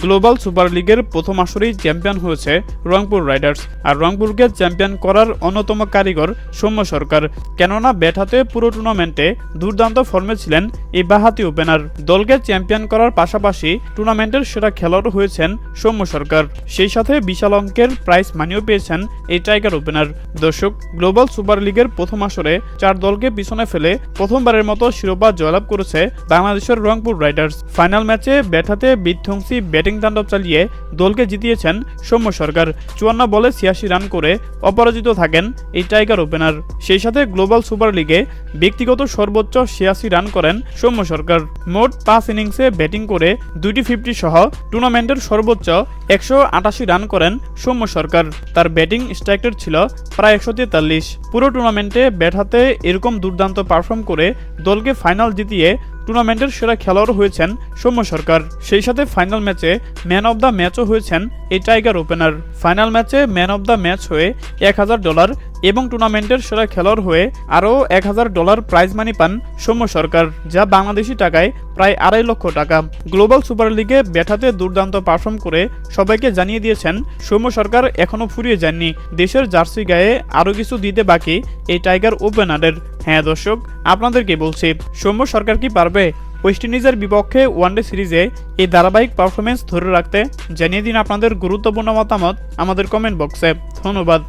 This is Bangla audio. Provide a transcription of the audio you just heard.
গ্লোবাল সুপার লিগের প্রথম আসরেই চ্যাম্পিয়ন হয়েছে রংপুর রাইডার্স আর রংপুরকে চ্যাম্পিয়ন করার অন্যতম কারিগর সৌম্য সরকার। কেননা ব্যাট হাতে পুরো টুর্নামেন্টে দুর্দান্ত ফর্মে ছিলেন এই বাহাতি ওপেনার দলকে চ্যাম্পিয়ন করার পাশাপাশি টুর্নামেন্টের সেরা খেলোয়াড় হয়েছেন সৌম্য সরকার। সেই সাথে বিশাল অঙ্কের প্রাইজ মানিও পেয়েছেন এই টাইগার ওপেনার দর্শক গ্লোবাল সুপার লিগের প্রথম আসরে চার দলকে পিছনে ফেলে প্রথমবারের মতো শিরোপা জয়লাভ করেছে বাংলাদেশের রংপুর রাইডার্স ফাইনাল ম্যাচে ব্যাট হাতে বিধ্বংসী ব্যাটিং তাণ্ডব চালিয়ে দলকে জিতিয়েছেন সৌম্য সরকার। চুয়ান্ন বলে ছিয়াশি রান করে অপরাজিত থাকেন এই টাইগার ওপেনার। সেই সাথে গ্লোবাল সুপার লিগে ব্যক্তিগত সর্বোচ্চ ছিয়াশি রান করেন সৌম্য সরকার। মোট পাঁচ ইনিংসে ব্যাটিং করে দুইটি ফিফটি সহ টুর্নামেন্টের সর্বোচ্চ একশো আটাশি রান করেন সৌম্য সরকার। তার ব্যাটিং স্ট্রাইক ছিল প্রায় একশো তেতাল্লিশ। পুরো টুর্নামেন্টে ব্যাট হাতে এরকম দুর্দান্ত পারফর্ম করে দলকে ফাইনাল জিতিয়ে টুর্নামেন্টের সেরা খেলোয়াড় হয়েছেন সৌম্য সরকার। সেই সাথে ফাইনাল ম্যাচে ম্যান অব দ্য ম্যাচও হয়েছেন এই টাইগার ওপেনার। ফাইনাল ম্যাচে ম্যান অব দ্য ম্যাচ হয়ে এক হাজার ডলার এবং টুর্নামেন্টের সেরা খেলোয়াড় হয়ে আরও এক হাজার ডলার প্রাইজ মানি পান সৌম্য সরকার, যা বাংলাদেশি টাকায় প্রায় আড়াই লক্ষ টাকা। গ্লোবাল সুপার লিগে ব্যাটাতে দুর্দান্ত পারফর্ম করে সবাইকে জানিয়ে দিয়েছেন সৌম্য সরকার এখনও ফুরিয়ে যাননি। দেশের জার্সি গায়ে আরও কিছু দিতে বাকি এই টাইগার ওপেনারের হ্যাঁ দর্শক, আপনাদেরকে বলছি, সৌম্য সরকার কি পারবে? ওয়েস্ট ইন্ডিজের বিপক্ষে ওয়ানডে সিরিজে এই ধারাবাহিক পারফরমেন্স ধরে রাখতে? জানিয়ে দিন আপনাদের গুরুত্বপূর্ণ মতামত আমাদের কমেন্ট বক্সে ধন্যবাদ।